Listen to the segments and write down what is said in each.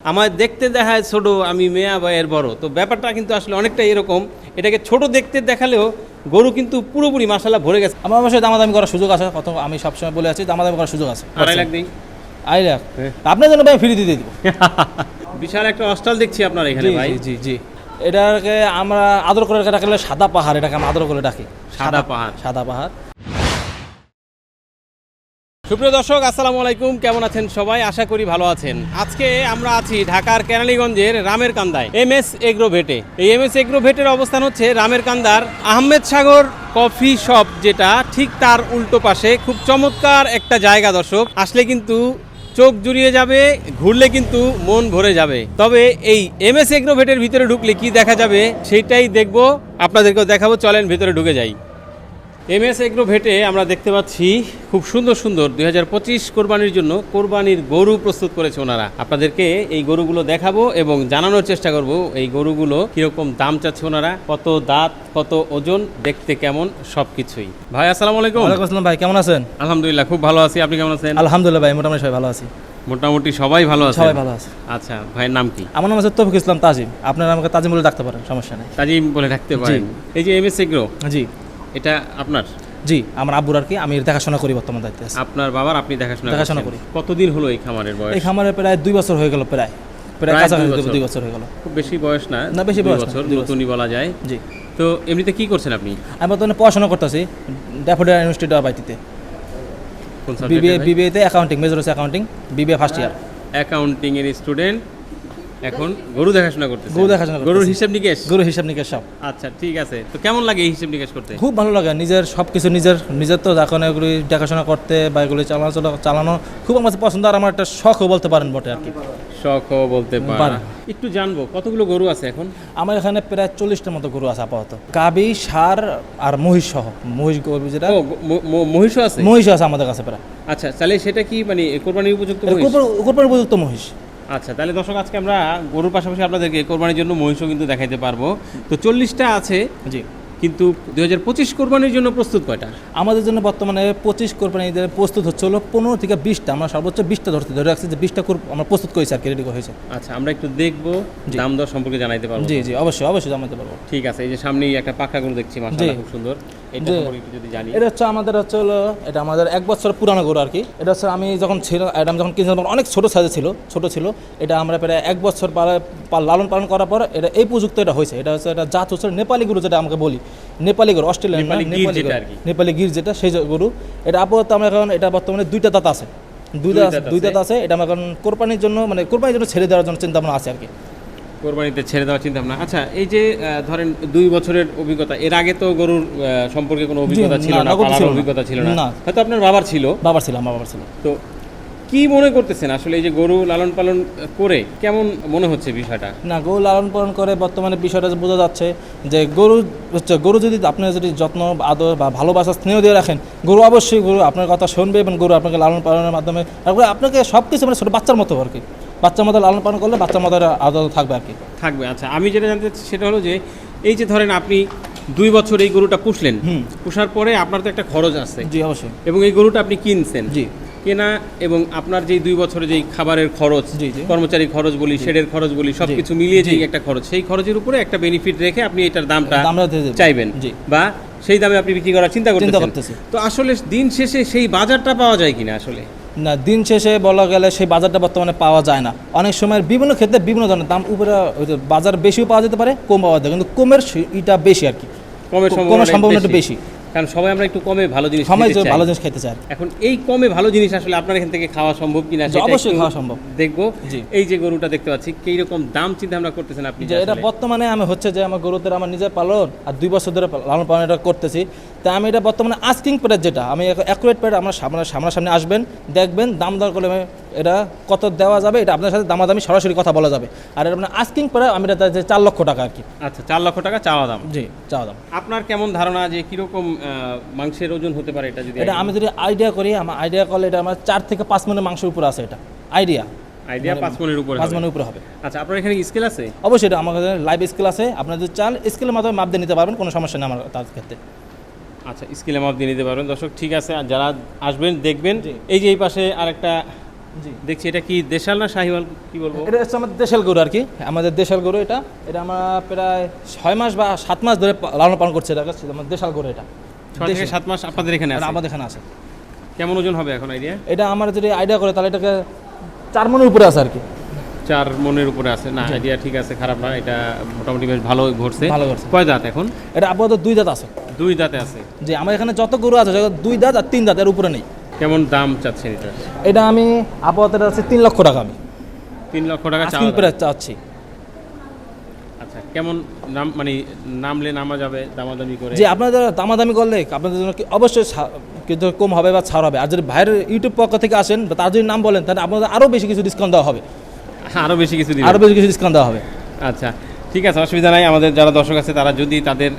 আমার দেখতে দেখায় ছোট আমি মেয়া বা এর বড়। তো ব্যাপারটা কিন্তু আসলে অনেকটা এরকম। এটাকে ছোট দেখতে দেখালেও গরু কিন্তু পুরোপুরি মাসালা ভরে গেছে। আমার অবশ্যই দামাদামি করার সুযোগ আছে কত আমি সবসময় বলে আছি দামাদামি করার সুযোগ আছে। আড়াই লাখ দিই আই রাখ হ্যাঁ। আপনার জন্য ভাই ফ্রি দিয়ে দিব। বিশাল একটা অস্টাল দেখছি আপনার এখানে ভাই। জি জি জি। এটাকে আমরা আদর করে ডাকলে সাদা পাহাড় এটাকে আমরা আদর করে ডাকি। সাদা পাহাড়। সাদা পাহাড়। সুপ্রিয় দর্শক, আসসালামু আলাইকুম। কেমন আছেন সবাই? আশা করি ভালো আছেন। আজকে আমরা আছি ঢাকার কেরানীগঞ্জের রামের কান্দায় এম এস এগ্রো ভেটে। এই এম এস এগ্রো ভেটের অবস্থান হচ্ছে রামের কান্দার আহমেদ সাগর কফি শপ, যেটা ঠিক তার উল্টো পাশে। খুব চমৎকার একটা জায়গা, দর্শক। আসলে কিন্তু চোখ জুড়িয়ে যাবে, ঘুরলে কিন্তু মন ভরে যাবে। তবে এই এম এস এগ্রো ভেটের ভিতরে ঢুকলে কি দেখা যাবে, সেটাই দেখব। আপনাদেরকেও দেখাবো, চলেন ভিতরে ঢুকে যাই। এম এস এগ্রো ভেটে আমরা দেখতে পাচ্ছি খুব সুন্দর সুন্দর দুই হাজার পঁচিশ কোরবানির জন্য কোরবানির গরু প্রস্তুত করেছে ওনারা। আপনাদেরকে এই গরুগুলো দেখাবো এবং জানানোর চেষ্টা করব এই গরুগুলো কীরকম দাম চাচ্ছে ওনারা কত দাঁত কত ওজন দেখতে কেমন সব কিছুই ভাই আসসালামু আলাইকুম। আসসালাম ভাই কেমন আছেন? আলহামদুলিল্লাহ খুব ভালো আছি। আপনি কেমন আছেন? আলহামদুলিল্লাহ ভাই মোটামুটি সবাই ভালো আছি। মোটামুটি সবাই ভালো আছে সবাই ভালো আছে। আচ্ছা ভাইয়ের নাম কি? আমার নাম হচ্ছে তফিক ইসলাম তাজিম। আপনারা আমাকে তাজিম বলে ডাকতে পারেন সমস্যা নেই। তাজিম বলে রাখতে পারেন। এই যে এম এস এগ্রো জি। এটা আপনার? জি আমার আব্বুর আর কি আমি দেখাশোনা করি বর্তমান দায়িত্বে আছি। আপনার বাবার আপনি দেখাশোনা দেখাশোনা করি। কতদিন হলো এই খামারের বয়স? এই খামারে প্রায় দুই বছর হয়ে গেল প্রায়। প্রায় কাছাকাছি দুই বছর। হয়ে গেল। খুব বেশি বয়স না? না, বেশি বয়স বছর নতুনই বলা যায়। জি। তো এমনিতে কি করছেন আপনি? আমি বর্তমানে পড়াশোনা করতেছি ড্যাফোডিয়া ইউনিভার্সিটি কোন BBA বিবিএতে accounting major accounting BBA first year accounting এর স্টুডেন্ট এখন গরু দেখাশোনা করতে গরু দেখাশোনা গরুর হিসাব নিকেশ? গরু হিসাব নিকেশ সব। আচ্ছা ঠিক আছে। তো কেমন লাগে এই হিসাব নিকেশ করতে? খুব ভালো লাগে। নিজের সব কিছু নিজের নিজের তো এখন এগুলি দেখাশোনা করতে বা এগুলি চালানো চালানো খুব আমার পছন্দ। আর আমার একটা শখও বলতে পারেন বটে আর কি। শখও বলতে পারা পারা। একটু জানব কতগুলো গরু আছে এখন? আমার এখানে প্রায় চল্লিশটার মতো গরু আছে আপাতত। কাবি সার আর মহিষ সহ। মহিষ গরু যেটা। ও ম- ম- মহিষও আছে? মহিষ আছে আমাদের কাছে প্রায়। আচ্ছা তাহলে সেটা কি মানে কোরবানির উপযুক্ত মহিষ? কোরবানির উপযুক্ত মহিষ। আচ্ছা তাহলে দর্শক, আজকে আমরা গরুর পাশাপাশি আপনাদেরকে কোরবানির জন্য মহিষও কিন্তু দেখাইতে পারব। তো চল্লিশটা আছে। জি। কিন্তু দু হাজার পঁচিশ কোরবানির জন্য প্রস্তুত কয়টা? আমাদের জন্য বর্তমানে পঁচিশ কোরবানিদের প্রস্তুত হচ্ছে হলো পনেরো থেকে বিশটা। আমরা সর্বোচ্চ বিশটা ধরতে ধরে রাখছি যে বিশটা আমরা প্রস্তুত করেছি আর কি রেডি হয়েছে। আচ্ছা আমরা একটু দেখব। দাম দর সম্পর্কে জানাইতে পারব জি জি অবশ্যই অবশ্যই জানাতে পারব। ঠিক আছে এই যে সামনেই একটা পাকা গরু দেখছি মাশাআল্লাহ খুব সুন্দর। এটা যদি জানি। এটা হচ্ছে আমাদের হচ্ছে হলো এটা আমাদের এক বছর পুরানো গরু আর কি। এটা হচ্ছে আমি যখন ছিল এটা যখন কিনছিলাম অনেক ছোটো সাইজে ছিল ছোট ছিল। এটা আমরা প্রায় এক বছর লালন পালন করার পর এটা এই প্রযুক্ত এটা হয়েছে। এটা হচ্ছে এটা জাত হচ্ছে নেপালি গরু যেটা আমাকে বলি। নেপালি গরু অস্ট্রেলিয়ান নেপালি গির নেপালি গির। যেটা সেই গরু। এটা আপাতত আমরা এখন এটা বর্তমানে দুইটা দাঁত আছে। দুই দুই দাঁত আছে। এটা আমার এখন কোরবানির জন্য মানে কোরবানির জন্য ছেড়ে দেওয়ার জন্য চিন্তা ভাবনা আছে আর কি। কোরবানিতে ছেড়ে দেওয়ার চিন্তা ভাবনা আচ্ছা এই যে ধরেন দুই বছরের অভিজ্ঞতা এর আগে তো গরুর সম্পর্কে কোনো অভিজ্ঞতা ছিল না। অভিজ্ঞতা ছিল না। না। হয়তো আপনার বাবার ছিল। বাবার ছিল আমার বাবার ছিল। তো কি মনে করতেছেন আসলে এই যে গরু লালন পালন করে কেমন মনে হচ্ছে বিষয়টা? না গরু লালন পালন করে বর্তমানে বিষয়টা বোঝা যাচ্ছে যে গরু হচ্ছে গরু যদি আপনি যদি যত্ন আদর বা ভালোবাসা স্নেহ দিয়ে রাখেন গরু অবশ্যই গরু আপনার কথা শুনবে এবং গরু আপনাকে লালন পালনের মাধ্যমে তারপরে আপনাকে সব কিছু মানে ছোটো বাচ্চার মতো আর কি। বাচ্চার মতো লালন পালন করলে বাচ্চার মতো আদর থাকবে আর কি। থাকবে আচ্ছা। আমি যেটা জানতে চাচ্ছি সেটা হলো যে এই যে ধরেন আপনি দুই বছর এই গরুটা পুষলেন হুম। পুষার পরে আপনার তো একটা খরচ আছে। জি অবশ্যই। এবং এই গরুটা আপনি কিনছেন। জি। কেনা এবং আপনার যেই দুই বছরে যেই খাবারের খরচ। কর্মচারী খরচ বলি শেডের খরচ বলি সবকিছু মিলিয়ে। যেই একটা খরচ সেই খরচের উপরে একটা বেনিফিট রেখে আপনি এটার দামটা চাইবেন। বা সেই দামে আপনি বিক্রি করার চিন্তা করতেছেন। তো আসলে দিন শেষে সেই বাজারটা পাওয়া যায় কিনা আসলে? না দিন শেষে বলা গেলে সেই বাজারটা বর্তমানে পাওয়া যায় না। অনেক সময় বিভিন্ন ক্ষেত্রে বিভিন্ন ধরনের দাম উপরে বাজার বেশিও পাওয়া যেতে পারে কম পাওয়া যায় কিন্তু কমের ইটা বেশি আর কি। কমের সম্ভাবনা সম্ভাবনাটা বেশি। কারণ সবাই আমরা একটু কমে ভালো জিনিস সবাই ভালো জিনিস খেতে চায়। এখন এই কমে ভালো জিনিস আসলে আপনার এখান থেকে খাওয়া সম্ভব কিনা না অবশ্যই খাওয়া সম্ভব। দেখব। এই যে গরুটা দেখতে পাচ্ছি কি রকম দাম চিন্তা আমরা করতেছেন আপনি এটা বর্তমানে আমি হচ্ছে যে আমার গরুদের আমার নিজের পালন আর দুই বছর ধরে লালন পালন এটা করতেছি। তা আমি এটা বর্তমানে আস্কিং প্রাইস যেটা আমি অ্যাকুরেট প্রাইস আমার সামনে সামনাসামনি আসবেন দেখবেন দাম দর করলে এটা কত দেওয়া যাবে এটা আপনার সাথে দামাদামি সরাসরি কথা বলা যাবে। আর এটা মানে আস্কিং প্রাইস আমি এটা যে চার লক্ষ টাকা আর কি। আচ্ছা চার লক্ষ টাকা চাওয়া দাম। জি চাওয়া দাম। আপনার কেমন ধারণা যে কীরকম মাংসের ওজন হতে পারে এটা যদি এটা আমি যদি আইডিয়া করি আমার আইডিয়া করলে এটা আমার চার থেকে পাঁচ মনের মাংসের উপর আছে এটা। আইডিয়া আইডিয়া পাঁচ মনের উপরে পাঁচ। মনের উপরে হবে। আচ্ছা আপনার এখানে স্কেল আছে? অবশ্যই এটা আমার কাছে লাইভ স্কেল আছে। আপনার যদি চান স্কেলের মাধ্যমে মাপ দিয়ে নিতে পারবেন কোনো সমস্যা নেই আমার তার ক্ষেত্রে। আচ্ছা স্কেলে মাপ দিয়ে নিতে পারবেন। দর্শক ঠিক আছে আর যারা আসবেন দেখবেন। এই যে এই পাশে আরেকটা জি। দেখছি এটা কি দেশাল না শাহিওয়াল কি বলব? এটা হচ্ছে আমাদের দেশাল গরু আর কি। আমাদের দেশাল গরু এটা। এটা আমরা প্রায় ছয় মাস বা সাত মাস ধরে লালন পালন করছে এটা। হচ্ছে আমাদের দেশাল গরু এটা। ছয় থেকে সাত মাস আপনাদের এখানে আছে? আমাদের এখানে আছে। কেমন ওজন হবে এখন আইডিয়া এটা আমার যদি আইডিয়া করে তাহলে এটাকে চার মনের উপরে আছে আর কি। চার মনের উপরে আছে। না আইডিয়া ঠিক আছে খারাপ না। এটা মোটামুটি বেশ ভালো ঘুরছে। ভালো ঘুরছে। কয় দাঁত এখন? এটা আপাতত দুই দাঁত আছে। দুই দাঁতে আছে? যে আমার এখানে যত গরু আছে দুই দাঁত আর তিন দাঁত এর উপরে নেই। কেমন দাম চাচ্ছেন এটা? এটা আমি আপাতত এটা আছে তিন লক্ষ টাকা আমি। তিন লক্ষ টাকা আস্কিং প্রাইস চাচ্ছি। আচ্ছা কেমন নাম মানে নামলে নামা যাবে দামাদামি করে? যে আপনাদের দামাদামি করলে আপনাদের জন্য কি অবশ্যই কিন্তু কম হবে বা ছাড় হবে। আর যদি ভাইয়ের ইউটিউব পক্ষ থেকে আসেন বা তার যদি নাম বলেন তাহলে আপনাদের আরও বেশি কিছু ডিসকাউন্ট দেওয়া হবে। আরও বেশি কিছু আরও বেশি কিছু ডিসকাউন্ট দেওয়া হবে। আচ্ছা ঠিক আছে অসুবিধা নাই। আমাদের যারা দর্শক আছে তারা যদি তাদের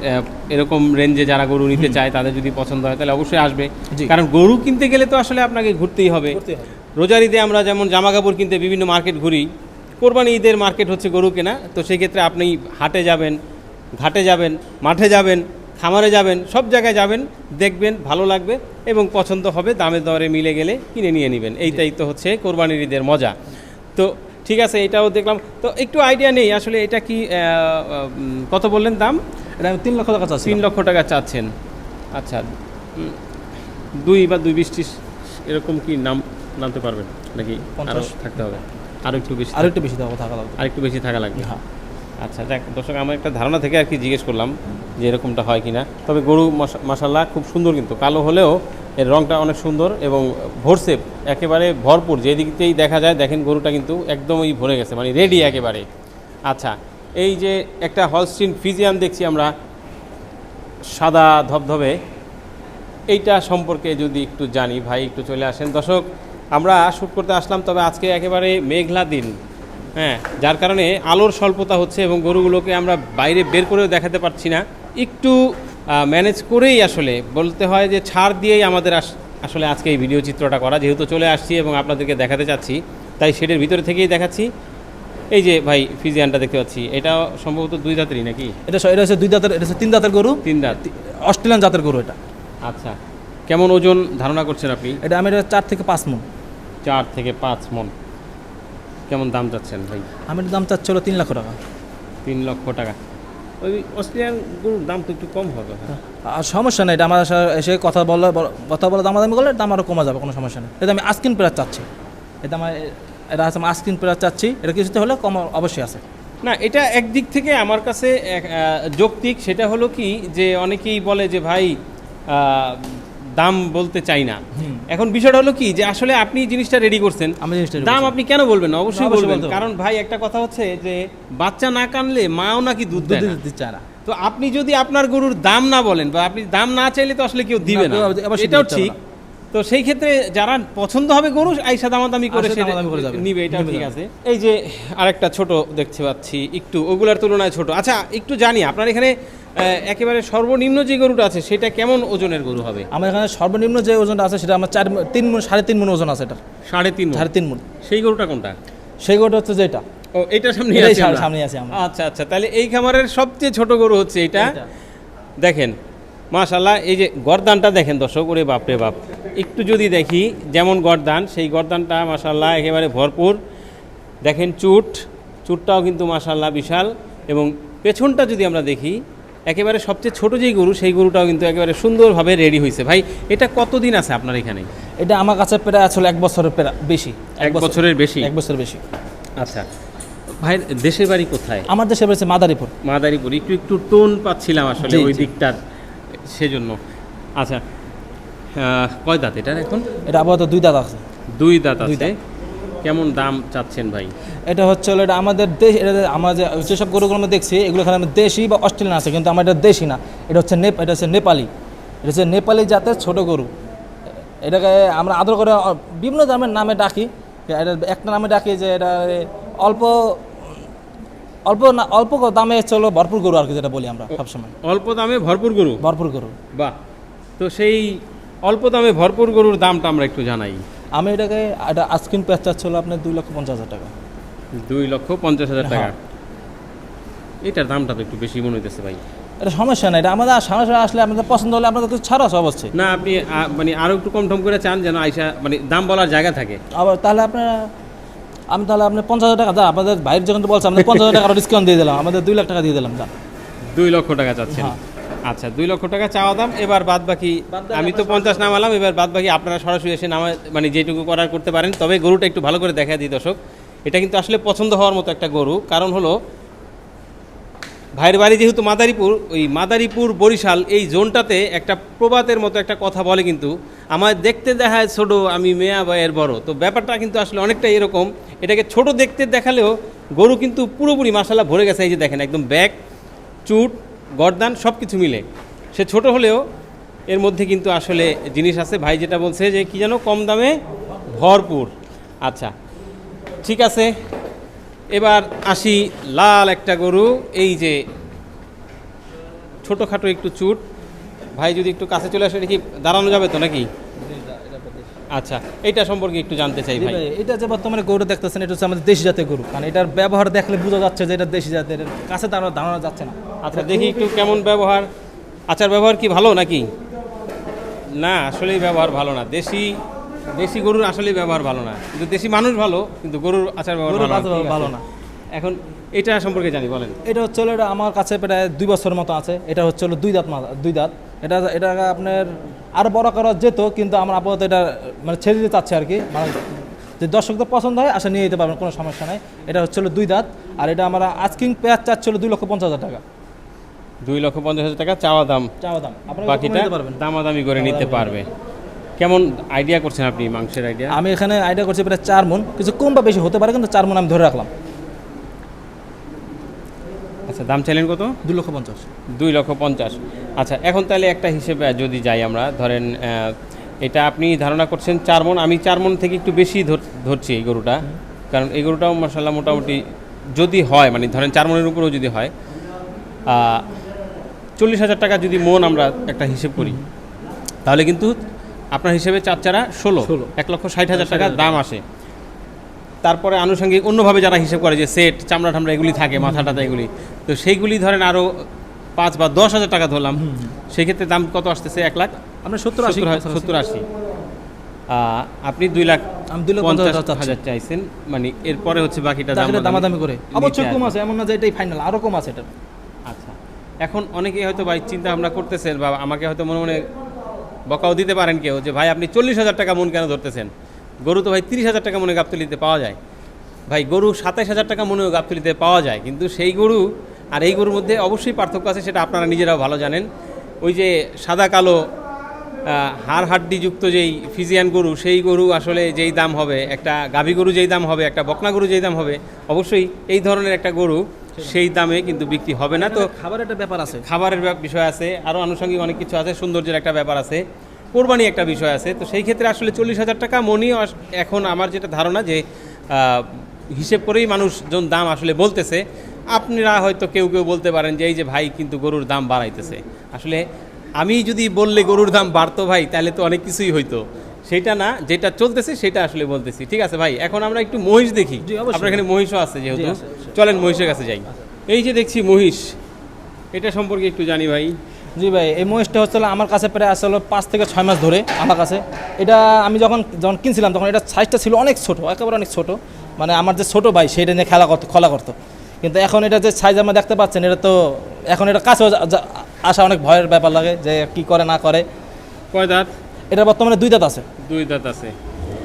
এরকম রেঞ্জে যারা গরু নিতে চায় তাদের যদি পছন্দ হয় তাহলে অবশ্যই আসবে। কারণ গরু কিনতে গেলে তো আসলে আপনাকে ঘুরতেই হবে। রোজার ঈদে আমরা যেমন জামা কাপড় কিনতে বিভিন্ন মার্কেট ঘুরি কোরবানি ঈদের মার্কেট হচ্ছে গরু কেনা। তো সেই ক্ষেত্রে আপনি হাটে যাবেন ঘাটে যাবেন মাঠে যাবেন খামারে যাবেন সব জায়গায় যাবেন দেখবেন ভালো লাগবে এবং পছন্দ হবে দামে দরে মিলে গেলে কিনে নিয়ে নেবেন। এইটাই তো হচ্ছে কোরবানির ঈদের মজা। তো ঠিক আছে এটাও দেখলাম। তো একটু আইডিয়া নেই আসলে এটা কি কত বললেন দাম? এটা তিন লক্ষ টাকা চাচ্ছি তিন লক্ষ টাকা চাচ্ছেন। আচ্ছা দুই বা দুই বিশ এরকম কি নাম নামতে পারবেন নাকি? আরও থাকতে হবে। আরও একটু বেশি আর একটু বেশি থাকা লাগবে। আর একটু বেশি থাকা লাগবে। হ্যাঁ। আচ্ছা দেখ দর্শক আমার একটা ধারণা থেকে আর কি জিজ্ঞেস করলাম যে এরকমটা হয় কিনা। তবে গরু মাসাল্লাহ খুব সুন্দর কিন্তু। কালো হলেও এর রংটা অনেক সুন্দর এবং ভরসে একেবারে ভরপুর। যেদিকতেই দেখা যায়, দেখেন গরুটা কিন্তু একদমই ভরে গেছে মানে রেডি একেবারে। আচ্ছা এই যে একটা হলস্টিন ফিজিয়ান দেখছি আমরা, সাদা ধবধবে। এইটা সম্পর্কে যদি একটু জানি, ভাই একটু চলে আসেন। দর্শক, আমরা শ্যুট করতে আসলাম, তবে আজকে একেবারে মেঘলা দিন। হ্যাঁ যার কারণে আলোর স্বল্পতা হচ্ছে এবং গরুগুলোকে আমরা বাইরে বের করেও দেখাতে পারছি না। একটু ম্যানেজ করেই আসলে বলতে হয় যে ছাড় দিয়েই আমাদের আস- আসলে আজকে এই ভিডিও চিত্রটা করা যেহেতু চলে আসছি এবং আপনাদেরকে দেখাতে চাচ্ছি তাই শেডের ভিতরে থেকেই দেখাচ্ছি। এই যে ভাই ফিজিয়ানটা দেখতে পাচ্ছি এটা সম্ভবত দুই দাঁতেরই নাকি? এটা এটা হচ্ছে দুই দাঁতের এটা হচ্ছে তিন দাঁতের গরু। তিন দাঁত অস্ট্রেলিয়ান জাতের গরু এটা। আচ্ছা কেমন ওজন ধারণা করছেন আপনি? এটা আমি এটা চার থেকে পাঁচ মন। চার থেকে পাঁচ মন। কেমন দাম চাচ্ছেন ভাই? আমি দাম চাচ্ছি হলো তিন লক্ষ টাকা। তিন লক্ষ টাকা। ওই অস্ট্রেলিয়ান গরুর দাম তো একটু কম হবে হ্যাঁ। আর সমস্যা নেই এটা আমার এসে কথা বলা কথা বলে দামাদামি করলে দাম আরও কমা যাবে কোনো সমস্যা নেই। এটা আমি আস্কিন প্রাইস চাচ্ছি। এটা আমার এটা আছে আমি আস্কিন প্রাইস চাচ্ছি এটা কিছুতে হলে কম অবশ্যই আছে। না এটা একদিক থেকে আমার কাছে এক, যৌক্তিক সেটা হলো কি যে অনেকেই বলে যে ভাই দাম বলতে চাই না। এখন বিষয়টা হলো কি যে আসলে আপনি জিনিসটা রেডি করছেন। দাম আপনি কেন বলবেন অবশ্যই বলবেন। কারণ ভাই একটা কথা হচ্ছে যে বাচ্চা না কানলে মাও নাকি দুধ দুধ চারা। তো আপনি যদি আপনার গরুর দাম না বলেন বা আপনি দাম না চাইলে তো আসলে কেউ দিবে না, এটাও ঠিক। তো সেই ক্ষেত্রে যারা পছন্দ হবে গরু আইসা দামাদামি করে সেটা দামাদামি করে যাবে। নিবে এটা ঠিক আছে। এই যে আরেকটা ছোট দেখতে পাচ্ছি একটু ওগুলার তুলনায় ছোট। আচ্ছা একটু জানি আপনার এখানে একেবারে সর্বনিম্ন যে গরুটা আছে সেটা কেমন ওজনের গরু হবে? আমার এখানে সর্বনিম্ন যে ওজনটা আছে সেটা আমার চার তিন মন সাড়ে তিন মন ওজন আছে এটা সাড়ে তিন সাড়ে তিন মন। সেই গরুটা কোনটা? সেই গরুটা হচ্ছে যেটা ও এটা সামনে আছি সামনে- আছি। আচ্ছা আচ্ছা তাহলে এই খামারের সবচেয়ে ছোট গরু হচ্ছে এটা। দেখেন মাশাল্লাহ এই যে গরদানটা দেখেন দর্শক ওরে বাপরে বাপ। একটু যদি দেখি যেমন গরদান সেই গরদানটা মাশাল্লাহ একেবারে ভরপুর। দেখেন চুট চুটটাও কিন্তু মাশাল্লাহ বিশাল। এবং পেছনটা যদি আমরা দেখি একেবারে সবচেয়ে ছোট যেই গরু সেই গরুটাও কিন্তু একেবারে সুন্দরভাবে রেডি হয়েছে ভাই এটা কতদিন আছে আপনার এখানে? এটা আমার কাছে প্রায় আসলে এক বছরের প্রায় বেশি। এক বছরের বেশি? এক বছর বেশি। আচ্ছা। ভাই দেশের বাড়ি কোথায়? আমার দেশে রয়েছে মাদারীপুর। মাদারীপুর একটু একটু টোন পাচ্ছিলাম আসলে ওই দিকটার। সেজন্য। আচ্ছা কয় দাঁত এটার এখন? এটা আপাতত দুই দাঁত আছে। দুই দাঁত আছে। কেমন দাম চাচ্ছেন ভাই? এটা হচ্ছে হলো এটা আমাদের দেশ এটা আমরা যে যেসব গরুগুলো আমরা দেখছি এগুলো এখানে আমাদের দেশি বা অস্ট্রেলিয়ান আছে কিন্তু আমার এটা দেশি না। এটা হচ্ছে নেপ এটা হচ্ছে নেপালি। এটা হচ্ছে নেপালি জাতের ছোট গরু। এটাকে আমরা আদর করে বিভিন্ন দামের নামে ডাকি। এটা একটা নামে ডাকি যে এটা অল্প অল্প না অল্প দামে চলো ভরপুর গরু আর কি যেটা বলি আমরা সবসময়। অল্প দামে ভরপুর গরু? ভরপুর গরু। বাহ। তো সেই অল্প দামে ভরপুর গরুর দামটা আমরা একটু জানাই। আমি এটাকে এটা আইসক্রিম প্যাচ চাচ্ছিল আপনার দুই লক্ষ পঞ্চাশ হাজার টাকা। দুই লক্ষ পঞ্চাশ হাজার টাকা। হ্যাঁ। এটার দামটা তো একটু বেশি মনে হইতেছে ভাই। এটা সমস্যা নাই এটা আমাদের সমস্যা আসলে আমাদের পছন্দ হলে আপনাদের কিছু ছাড় আছে। অবশ্যই না আপনি মানে আরও একটু কম টম করে চান যেন আইসা মানে দাম বলার জায়গা থাকে। আবার তাহলে আপনার আমি তাহলে আপনি পঞ্চাশ হাজার টাকা দাম আমাদের ভাইয়ের যখন বলছে আমাদের পঞ্চাশ হাজার টাকা ডিসকাউন্ট দিয়ে দিলাম আমাদের দুই লাখ টাকা দিয়ে দিলাম দাম দুই লক্ষ টাকা চাচ্ছেন। হ্যাঁ। আচ্ছা দুই লক্ষ টাকা চাওয়া দাম এবার বাদ বাদ বাকি আমি তো পঞ্চাশ নামালাম এবার বাদ বাকি আপনারা সরাসরি এসে নামা মানে যেটুকু করার করতে পারেন তবে গরুটা একটু ভালো করে দেখা দিই দর্শক। এটা কিন্তু আসলে পছন্দ হওয়ার মতো একটা গরু কারণ হলো ভাইয়ের বাড়ি যেহেতু মাদারীপুর, ওই মাদারীপুর বরিশাল, এই জোনটাতে একটা প্রবাতের মতো একটা কথা বলে কিন্তু, আমার দেখতে দেখায় ছোট, আমি মেয়া ভাইয়ের বড়। তো ব্যাপারটা কিন্তু আসলে অনেকটা এরকম। এটাকে ছোট দেখতে দেখালেও গরু কিন্তু পুরোপুরি মাসালা ভরে গেছে, এই যে দেখেন, একদম ব্যাগ, চুট, গরদান সব কিছু মিলে। সে ছোট হলেও এর মধ্যে কিন্তু আসলে জিনিস আছে। ভাই যেটা বলছে যে কি যেন কম দামে ভরপুর। আচ্ছা ঠিক আছে। এবার আসি লাল একটা গরু এই যে ছোটোখাটো একটু চুট। ভাই যদি একটু কাছে চলে আসে দেখি দাঁড়ানো যাবে তো নাকি? আচ্ছা এইটা সম্পর্কে একটু জানতে চাই ভাই। ভাই, এটা যে বর্তমানে গরু দেখতেছেন এটা হচ্ছে আমাদের দেশি জাতের গরু। কারণ এটার ব্যবহার দেখলে বোঝা যাচ্ছে যে এটা দেশি জাতের। কাছে দাঁড়ানো দাঁড়ানো যাচ্ছে না। আচ্ছা দেখি একটু কেমন ব্যবহার। আচার ব্যবহার কি ভালো নাকি? না আসলেই ব্যবহার ভালো না। দেশি দেশি গরুর আসলেই ব্যবহার ভালো না। কিন্তু দেশি মানুষ ভালো কিন্তু গরুর আচার ব্যবহার ভালো না। এখন এটা সম্পর্কে জানি বলেন। এটা হচ্ছে এটা আমার কাছে প্রায় দুই বছর মতো আছে। এটা হচ্ছে হলো দুই দাঁত দুই দাঁত। এটা এটা আপনার আরও বড় করা যেত কিন্তু আমার আপাতত এটা মানে ছেড়ে দিতে চাচ্ছি আর কি। মানে যে দর্শকদের পছন্দ হয় আসা নিয়ে যেতে পারবেন কোনো সমস্যা নাই। এটা হচ্ছে হলো দুই দাঁত। আর এটা আমরা আজকিং পেঁয়াজ চাচ্ছিল দুই লক্ষ পঞ্চাশ হাজার টাকা। দুই লক্ষ পঞ্চাশ হাজার টাকা চাওয়া দাম। চাওয়া দাম। বাকিটা দামাদামি করে নিতে পারবে। কেমন আইডিয়া করছেন আপনি মাংসের আইডিয়া আমি এখানে আইডিয়া করছি প্রায় চার মন কিছু কম বা বেশি হতে পারে কিন্তু চার মন আমি ধরে রাখলাম। আচ্ছা দাম চাইলেন কত? দুই লক্ষ পঞ্চাশ। দুই লক্ষ পঞ্চাশ। আচ্ছা এখন তাহলে একটা হিসেবে যদি যাই আমরা ধরেন এটা আপনি ধারণা করছেন চার মন আমি চার মন থেকে একটু বেশি ধর- ধরছি এই গরুটা। কারণ এই গরুটাও মশাল্লা মোটামুটি যদি হয় মানে ধরেন চার মনের উপরেও যদি হয় চল্লিশ হাজার টাকা যদি মন আমরা একটা হিসেব করি তাহলে কিন্তু আপনার হিসেবে চার চারা ষোলো। এক লক্ষ ষাট হাজার টাকা দাম আসে। তারপরে আনুষঙ্গিক অন্যভাবে যারা হিসেব করে যে সেট চামড়া টামড়া এগুলি থাকে মাথা টাথা এগুলি। তো সেইগুলি ধরেন আরও পাঁচ বা দশ হাজার টাকা ধরলাম সেক্ষেত্রে দাম কত আসতেছে? এক লাখ আমরা সত্তর আশি সত্তর আশি। আপনি দুই লাখ পঞ্চাশ হাজার চাইছেন মানে এরপরে হচ্ছে বাকিটা দাম দামাদামি করে। অবশ্যই কম আছে এমন না যে এটাই ফাইনাল আরও কম আছে এটা আচ্ছা। এখন অনেকেই হয়তো ভাই চিন্তা ভাবনা করতেছেন বা আমাকে হয়তো মনে মনে বকাও দিতে পারেন কেউ যে, ভাই, আপনি চল্লিশ হাজার টাকা মন কেন ধরতেছেন? গরু তো ভাই তিরিশ হাজার টাকা মনে গাবতলিতে পাওয়া যায়। ভাই, গরু সাতাইশ হাজার টাকা মনেও গাবতলিতে পাওয়া যায়, কিন্তু সেই গরু আর এই গরুর মধ্যে অবশ্যই পার্থক্য আছে, সেটা আপনারা নিজেরাও ভালো জানেন। ওই যে সাদা কালো হাড় হাড্ডিযুক্ত যেই ফিজিয়ান গরু, সেই গরু আসলে যেই দাম হবে, একটা গাভী গরু যেই দাম হবে, একটা বকনা গরু যেই দাম হবে, অবশ্যই এই ধরনের একটা গরু সেই দামে কিন্তু বিক্রি হবে না। তো খাবারের একটা ব্যাপার আছে। খাবারের বিষয় আছে আরও আনুষঙ্গিক অনেক কিছু আছে সৌন্দর্যের একটা ব্যাপার আছে কোরবানি একটা বিষয় আছে। তো সেই ক্ষেত্রে আসলে চল্লিশ হাজার টাকা মনি এখন আমার যেটা ধারণা যে হিসেব করেই মানুষজন দাম আসলে বলতেছে। আপনারা হয়তো কেউ কেউ বলতে পারেন যে এই যে ভাই কিন্তু গরুর দাম বাড়াইতেছে। আসলে আমি যদি বললে গরুর দাম বাড়তো ভাই তাহলে তো অনেক কিছুই হইতো। সেটা না যেটা চলতেছে সেটা আসলে বলতেছি। ঠিক আছে ভাই এখন আমরা একটু মহিষ দেখি। আপনার এখানে মহিষও আছে যেহেতু। চলেন মহিষের কাছে যাই। এই যে দেখছি মহিষ এটা সম্পর্কে একটু জানি ভাই। জি ভাই এই মহিষটা হচ্ছে আমার কাছে প্রায় আসলে পাঁচ থেকে ছয় মাস ধরে আমার কাছে। এটা আমি যখন যখন কিনছিলাম তখন এটা সাইজটা ছিল অনেক ছোট একেবারে অনেক ছোট। মানে আমার যে ছোট ভাই সেটা নিয়ে খেলা করতো খেলা করতো। কিন্তু এখন এটা যে সাইজ আমরা দেখতে পাচ্ছেন এটা তো এখন এটা যা- আসা অনেক ভয়ের ব্যাপার লাগে যে কি করে না করে। কয় দাঁত? এটা বর্তমানে দুই দাঁত আছে। দুই দাঁত আছে।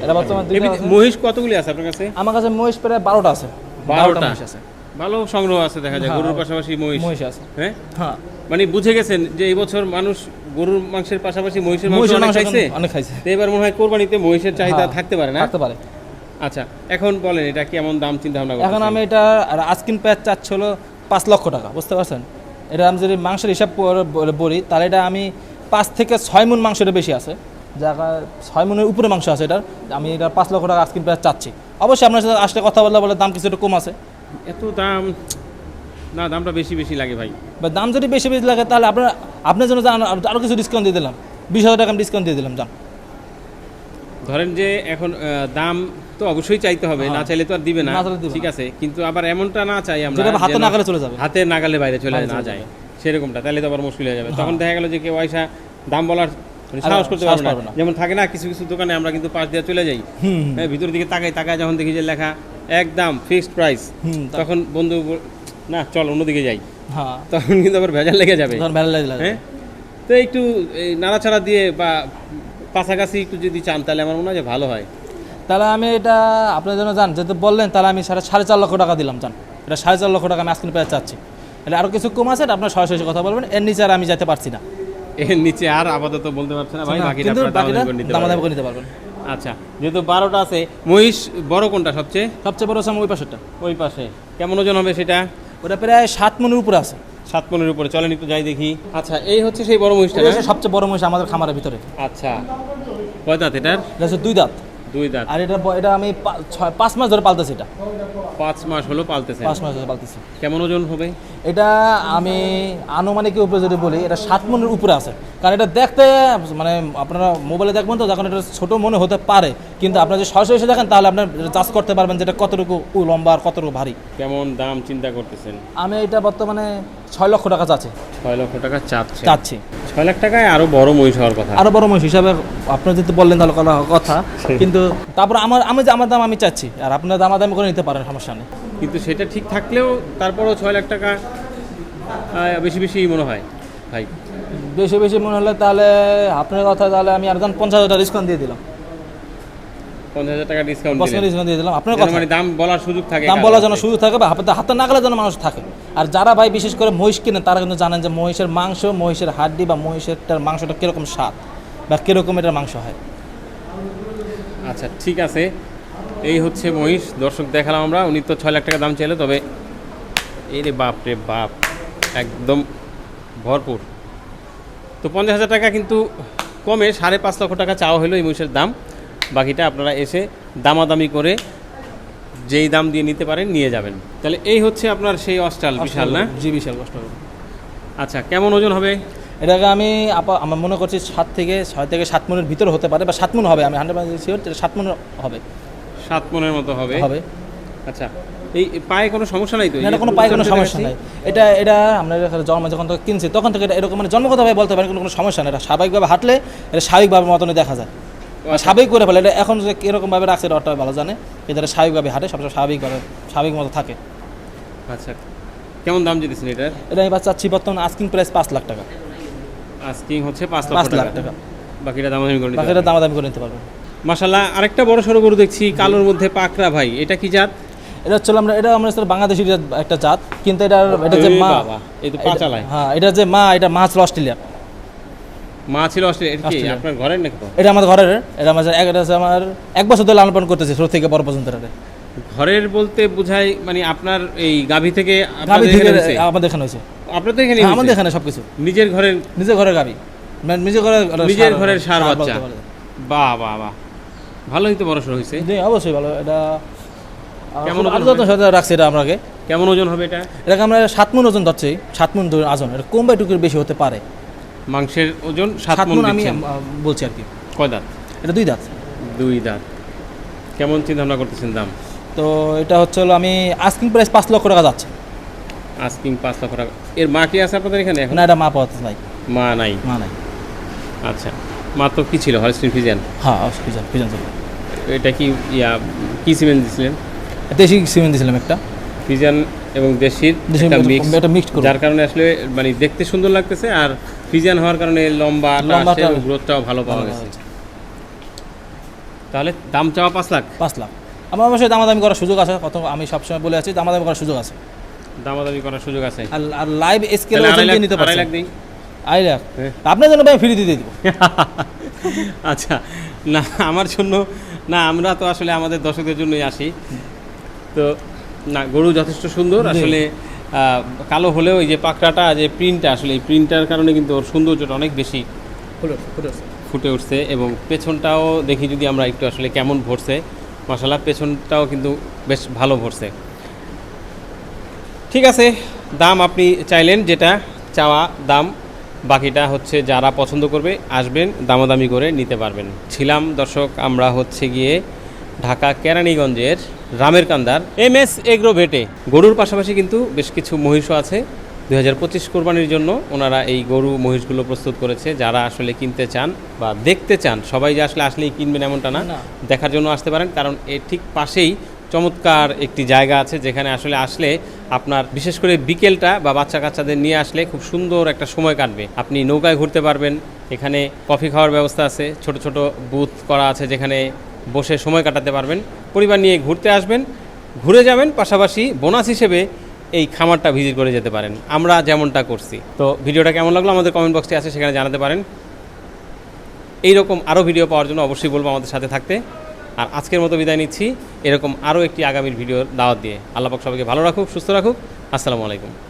এটা বর্তমানে মহিষ কতগুলি আছে আপনার কাছে? আমার কাছে মহিষ প্রায় বারোটা আছে। বারোটা মহিষ আছে। ভালো সংগ্রহ আছে দেখা যায় হ্যাঁ। গরুর পাশাপাশি মহিষ। মহিষ আছে। হ্যাঁ? হ্যাঁ। মানে বুঝে গেছেন যে এই বছর মানুষ গরুর মাংসের পাশাপাশি মহিষের মাংস অনেক খাইছে? অনেক খাইছে। এবার মনে হয় কোরবানিতে মহিষের চাহিদা হ্যাঁ। থাকতে পারে না? থাকতে পারে। আচ্ছা এখন বলেন এটা কেমন দাম চিন্তা ভাবনা এখন আমি এটা আজকিন পেঁয়াজ চাচ্ছি হলো পাঁচ লক্ষ টাকা বুঝতে পারছেন? এটা আমি যদি মাংসের হিসাব বলি তাহলে এটা আমি পাঁচ থেকে ছয় মন মাংসটা বেশি আছে। জায়গা ছয় মনের উপরে মাংস আছে এটার। আমি এটা পাঁচ লক্ষ টাকা আজকিন পেঁয়াজ চাচ্ছি। অবশ্যই আপনার সাথে আসলে কথা বললে বলে দাম কিছু একটু কম আছে। এত দাম না দামটা বেশি বেশি লাগে ভাই। বা দাম যদি বেশি বেশি লাগে তাহলে আপনার আপনার জন্য আরও কিছু ডিসকাউন্ট দিয়ে দিলাম। বিশ হাজার টাকা ডিসকাউন্ট দিয়ে দিলাম যান। ধরেন যে এখন দাম তো অবশ্যই চাইতে হবে না চাইলে তো আর দিবে না। হ্যাঁ। ঠিক আছে কিন্তু আবার এমনটা না চাই আমরা হাতে নাগালে চলে যাবে। হাতে নাগালে বাইরে চলে না যায়। সেরকমটা তাহলে তো আবার মুশকিল হয়ে যাবে। হ্যাঁ। তখন দেখা গেল যে কেউ আয়সা দাম বলার সাহস করতে পারবে না। যেমন থাকে না কিছু কিছু দোকানে আমরা কিন্তু পাশ দিয়ে চলে যাই। হ্যাঁ ভিতর দিকে তাকাই তাকায় যখন দেখি যে লেখা একদম ফিক্সড প্রাইস তখন বন্ধু না চল অন্যদিকে যাই। হ্যাঁ। তখন কিন্তু আবার ভেজাল লেগে যাবে। হ্যাঁ তো একটু এই নাড়াচাড়া দিয়ে বা কাছাকাছি একটু যদি চান তাহলে আমার মনে হয় যে ভালো হয়। তাহলে আমি এটা আপনার জন্য জান যেহেতু বললেন তাহলে আমি সাড়ে সাড়ে চার লক্ষ টাকা দিলাম জান। এটা সাড়ে চার লক্ষ টাকা আমি আজকে পেয়ে চাচ্ছি এটা আরও কিছু কম আছে আপনার সরাসরি কথা বলবেন এর নিচে আর আমি যেতে পারছি না। এর নিচে আর আপাতত বলতে পারছে না ভাই বাকিটা আপনারা করে নিতে পারবেন। করে নিতে পারবেন। আচ্ছা যেহেতু বারোটা আছে মহিষ বড় কোনটা সবচেয়ে? সবচেয়ে বড় আছে ওই পাশেরটা। ওই পাশে। কেমন ওজন হবে সেটা? ওটা প্রায় সাত মনের উপরে আছে। সাত মনের উপরে। চলেন একটু যাই দেখি। আচ্ছা এই হচ্ছে সেই বড় মহিষটা সবচেয়ে বড় মহিষ আমাদের খামারের ভিতরে। আচ্ছা। কয় দাঁত এটার? এটা দুই দাঁত। দুই দাঁত আর এটা এটা আমি পাঁচ মাস ধরে পালতেছি এটা। পাঁচ মাস হলো পালতেছে। পাঁচ মাস ধরে পালতেছি। কেমন ওজন হবে? এটা আমি আনুমানিক উপরে যদি বলি এটা সাত মনের উপরে আছে। কারণ এটা দেখতে মানে আপনারা মোবাইলে দেখবেন তো যখন এটা ছোট মনে হতে পারে কিন্তু আপনারা যদি সরাসরি এসে দেখেন তাহলে আপনার চাষ করতে পারবেন যেটা কতটুকু লম্বা আর কতটুকু ভারী। কেমন দাম চিন্তা করতেছেন? আমি এটা বর্তমানে ছয় লক্ষ টাকা চাচ্ছি। ছয় লক্ষ টাকা চাচ্ছে। চাচ্ছি। ছয় লাখ টাকায় আরও বড় মহিষ হওয়ার কথা। আরও বড় মহিষ হিসাবে আপনার যদি বললেন তাহলে কোনো কথা। কিন্তু তারপর আমার আমি যে আমার দাম আমি চাচ্ছি আর আপনার দাম দামি করে নিতে পারেন সমস্যা নেই। কিন্তু সেটা ঠিক থাকলেও তারপরও ছয় লাখ টাকা বেশি বেশি মনে হয় ভাই। বেশি বেশি মনে হলে তাহলে আপনার কথা তাহলে আমি আর পঞ্চাশ হাজার ডিসকাউন্ট দিয়ে দিলাম। পঞ্চাশ হাজার টাকা ডিসকাউন্ট দিয়ে দিলাম। আপনার কথা। মানে দাম বলার সুযোগ থাকে দাম বলার জন্য সুযোগ থাকে বা হাতে নাগালে যেন মানুষ থাকে। আর যারা ভাই বিশেষ করে মহিষ কিনে তারা কিন্তু জানেন যে মহিষের মাংস মহিষের হাড্ডি বা মহিষেরটার মাংসটা কীরকম স্বাদ বা কীরকম এটার মাংস হয়। আচ্ছা ঠিক আছে। এই হচ্ছে মহিষ। দর্শক দেখালাম আমরা। উনি তো ছয় লাখ টাকা দাম চাইলে তবে এই রে বাপ রে বাপ একদম ভরপুর। তো পঞ্চাশ হাজার টাকা কিন্তু কমে সাড়ে পাঁচ লক্ষ টাকা চাওয়া হলো এই মহিষের দাম। বাকিটা আপনারা এসে দামাদামি করে যেই দাম দিয়ে নিতে পারেন নিয়ে যাবেন। তাহলে এই হচ্ছে আপনার সেই অস্টাল বিশাল না? জি বিশাল হবে আচ্ছা কেমন ওজন হবে? এটাকে আমি আপা আমার মনে করছি সাত থেকে ছয় থেকে সাত মনের ভিতরে হতে পারে বা সাত মন হবে আমি হান্ড্রেড পার্সেন্ট শিওর সাত মন হবে। সাত মনের মতো হবে। হবে। আচ্ছা এই পায়ে কোনো সমস্যা নাই তো? না, এটা কোনো পায়ে কোনো সমস্যা নাই। এটা এটা আমরা জন্ম যখন কিনছি তখন থেকে এটা এরকম মানে জন্মগতভাবে বলতে পারেন কোনো কোনো সমস্যা নেই। এটা স্বাভাবিকভাবে হাঁটলে এটা স্বাভাবিকভাবে মতনই দেখা যায়। স্বাভাবিক করে ফেলে। এটা এখন যে কীরকমভাবে রাখছে এটা ভালো জানে। এটা স্বাভাবিকভাবে হাঁটে সবসময় স্বাভাবিকভাবে স্বাভাবিক মতো থাকে। আচ্ছা কেমন দাম যেতেছেন এটা এটা এবার চাচ্ছি বর্তমানে আস্কিং প্রাইস পাঁচ লাখ টাকা। আস্কিং হচ্ছে পাঁচ পাঁচ লাখ টাকা। বাকিটা দামাদামি করে বাকি এটা দামাদামি করে নিতে পারবেন। মাশাল্লাহ আরেকটা বড় সড়ো গরু দেখছি কালোর মধ্যে পাকড়া ভাই। এটা কি জাত? এটা হচ্ছে আমরা এটা আমরা স্যার বাংলাদেশি একটা জাত। কিন্তু এটা এটা যে মা। হ্যাঁ এটা যে মা এটা মা ছিল অস্ট্রেলিয়া মা ছিল অস্ট্রেলিয়া। আপনার ঘরের নাকি এটা আমাদের ঘরের এটা আমার এক- এটা আমার এক বছর ধরে লালন করতেছি ছোট থেকে বড় পর্যন্ত ঘরের বলতে বোঝায় মানে আপনার এই গাভী থেকে গাভি থেকে আমাদের এখানে হয়েছে। এখানে হ্যাঁ, আমাদের এখানে সবকিছু। নিজের ঘরের নিজের ঘরের গাবি মানে নিজের ঘরের নিজের ঘরের বলতে বাচ্চা বাহ বাহ বাহ। ভালোই তো বড় সড়ো হয়েছে। জি অবশ্যই ভালো। এটা কেমন ওজন সাথে রাখছি এটা আমাকে কেমন ওজন হবে এটা? এটাকে আমরা সাত মন ওজন ধরছি সাত মন ধরে ওজন এটা কম বা একটু বেশি হতে পারে। মাংসের ওজন সাত মন আমি বলছি আর কি। কয় দাঁত? এটা দুই দাঁত। দুই দাঁত। কেমন চিন্তা ভাবনা করতেছেন দাম? তো এটা হচ্ছে হলো আমি আস্কিং প্রাইস পাঁচ লক্ষ টাকা যাচ্ছে। আস্কিং পাঁচ লক্ষ টাকা। এর মা কি আছে আপনাদের এখানে এখন? না এটা মা পাওয়া নাই মা নাই? মা নাই। আচ্ছা। মা তো কী ছিল? হলস্টিন ফিজিয়ান হ্যাঁ পিজন পিজন ছিল। এটা কি ইয়া কি সিমেন্ট দিছিলেন? দেশি সিমেন্ট দিয়েছিলাম একটা। ফিজিয়ান এবং দেশির দেশি একটা মিক্স। যার কারণে আসলে মানে দেখতে সুন্দর লাগতেছে আর ফিজিয়ান হওয়ার কারণে লম্বা লম্বাটা- গ্রোথটাও ভালো পাওয়া গেছে। তাহলে দাম চাওয়া পাঁচ লাখ? পাঁচ লাখ। আমার অবশ্যই দামাদামি করার সুযোগ আছে কত আমি সবসময় বলে আছি দামাদামি করার সুযোগ আছে। দামাদামি করার সুযোগ আছে। আর লাইভ স্কেল নিতে আড়াই লাখ দিই। আড়াই লাখ। হ্যাঁ। আপনার জন্য ভাই ফ্রি দিয়ে দিব। আচ্ছা না আমার জন্য না আমরা তো আসলে আমাদের দর্শকদের জন্যই আসি। তো না গরু যথেষ্ট সুন্দর আসলে কালো হলেও এই যে পাকড়াটা যে প্রিন্টটা আসলে এই প্রিন্টার কারণে কিন্তু ওর সৌন্দর্যটা অনেক বেশি ফুটে উঠছে এবং পেছনটাও দেখি যদি আমরা একটু আসলে কেমন ভরছে। মশালা পেছনটাও কিন্তু বেশ ভালো ভরছে। ঠিক আছে দাম আপনি চাইলেন যেটা চাওয়া দাম বাকিটা হচ্ছে যারা পছন্দ করবে আসবেন দামাদামি করে নিতে পারবেন। ছিলাম দর্শক আমরা হচ্ছে গিয়ে ঢাকা কেরানীগঞ্জের রামের কান্দার এম এস এগ্রো ভেটে। গরুর পাশাপাশি কিন্তু বেশ কিছু মহিষও আছে। দুই হাজার পঁচিশ কোরবানির জন্য ওনারা এই গরু মহিষগুলো প্রস্তুত করেছে। যারা আসলে কিনতে চান বা দেখতে চান সবাই যে আসলে আসলেই কিনবেন এমনটা না না। দেখার জন্য আসতে পারেন। কারণ এর ঠিক পাশেই চমৎকার একটি জায়গা আছে যেখানে আসলে আসলে আপনার বিশেষ করে বিকেলটা বা বাচ্চা কাচ্চাদের নিয়ে আসলে খুব সুন্দর একটা সময় কাটবে। আপনি নৌকায় ঘুরতে পারবেন এখানে কফি খাওয়ার ব্যবস্থা আছে ছোট ছোট বুথ করা আছে যেখানে বসে সময় কাটাতে পারবেন। পরিবার নিয়ে ঘুরতে আসবেন, ঘুরে যাবেন, পাশাপাশি বোনাস হিসেবে এই খামারটা ভিজিট করে যেতে পারেন। আমরা যেমনটা করছি। তো ভিডিওটা কেমন লাগল আমাদের কমেন্ট বক্সে আছে, সেখানে জানাতে পারেন। এইরকম আরও ভিডিও পাওয়ার জন্য অবশ্যই বলব আমাদের সাথে থাকতে। আর আজকের মতো বিদায় নিচ্ছি। এরকম আরও একটি আগামীর ভিডিও দাওয়াত দিয়ে। আল্লাহ পাক সবাইকে ভালো রাখুক, সুস্থ রাখুক। আসসালামু আলাইকুম।